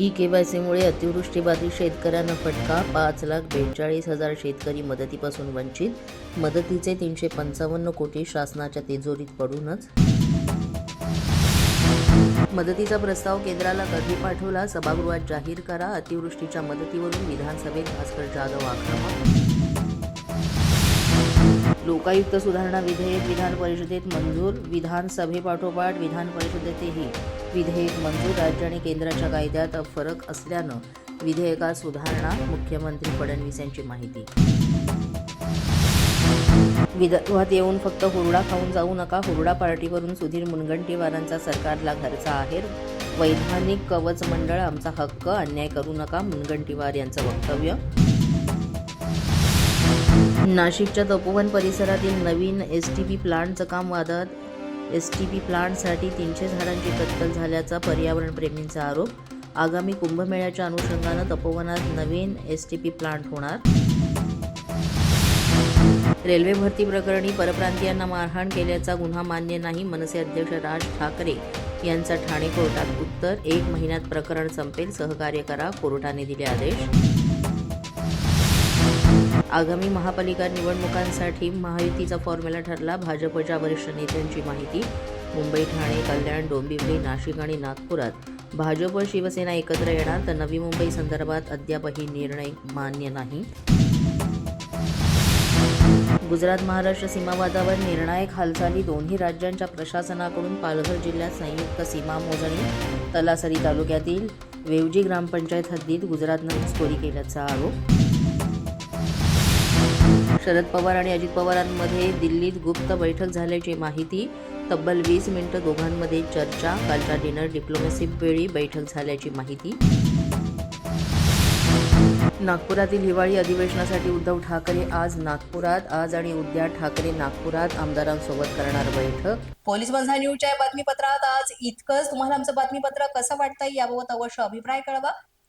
E केवायसीमुळे अतिवृष्टीबाधित शेतकऱ्यांना फटका पाच लाख बेचाळीस हजार शेतकरी मदतीपासून वंचित. मदतीचे तीनशे पंचावन्न कोटी शासनाच्या तिजोरीत पडूनच. मदतीचा प्रस्ताव केंद्राला कधी पाठवला? सभागृहात जाहीर करा. अतिवृष्टीच्या मदतीवरून विधानसभेत भास्कर जाधव आक्रमक. लोकायुक्त सुधारणा विधेयक विधान परिषदेत मंजूर. विधानसभेपाठोपाठ विधान परिषदेतही विधेयक मंजूर राज्य आणि केंद्राच्या कायद्यात फरक असल्यानं विधेयकात सुधारणा मुख्यमंत्री फडणवीस यांची माहिती. विदर्भात येऊन फक्त हुरडा खाऊन जाऊ नका हुरडा पार्टीवरून सुधीर मुनगंटीवारांचा सरकारला घरचा आहेर. वैधानिक कवच मंडळ आमचा हक्क अन्याय करू नका मुनगंटीवार यांचं वक्तव्य. नाशिकच्या तपोवन परिसरातील नवीन एस टी बी प्लांटचं काम वादात एस टी पी प्लांटसाठी तीनशे झाडांची कत्तल झाल्याचा पर्यावरणप्रेमींचा आरोप. आगामी कुंभमेळ्याच्या अनुषंगानं तपोवनात नवीन एस टी पी प्लांट होणार. रेल्वे भरती प्रकरणी परप्रांतीयांना मारहाण केल्याचा गुन्हा मान्य नाही मनसे अध्यक्ष राज ठाकरे यांचा ठाणे कोर्टात उत्तर. एक महिन्यात प्रकरण संपेल सहकार्य करा कोर्टाने दिले आदेश. आगामी महापालिका निवडणुकांसाठी महायुतीचा फॉर्म्युला ठरला भाजपच्या वरिष्ठ नेत्यांची माहिती. मुंबई ठाणे कल्याण डोंबिवली नाशिक आणि नागपुरात भाजप शिवसेना एकत्र येणार तर नवी मुंबई संदर्भात अद्यापही निर्णय मान्य नाही. गुजरात महाराष्ट्र सीमावादावर निर्णायक हालचाली दोन्ही राज्यांच्या प्रशासनाकडून पालघर जिल्ह्यात संयुक्त सीमा मोजणी. तलासरी तालुक्यातील वेवजी ग्रामपंचायत हद्दीत गुजरातनं घुसखोरी केल्याचा आरोप. शरद पवार आणि अजित पवारांमध्ये दिल्लीत गुप्त बैठक झाल्याची माहिती तब्बल वीस मिनिटं दोघांमध्ये चर्चा कालच्या डिनर डिप्लोमॅसी वेळी बैठक झाल्याची माहिती. नागपुरातील हिवाळी अधिवेशनासाठी उद्धव ठाकरे आज नागपुरात आज आणि उद्या ठाकरे नागपुरात आमदारांसोबत करणार बैठक. पोलीस बंधा न्यूजच्या बातमीपत्रात आज इतकंच. तुम्हाला आमचं बातमीपत्र कसं वाटतंय याबाबत अवश्य अभिप्राय कळवा.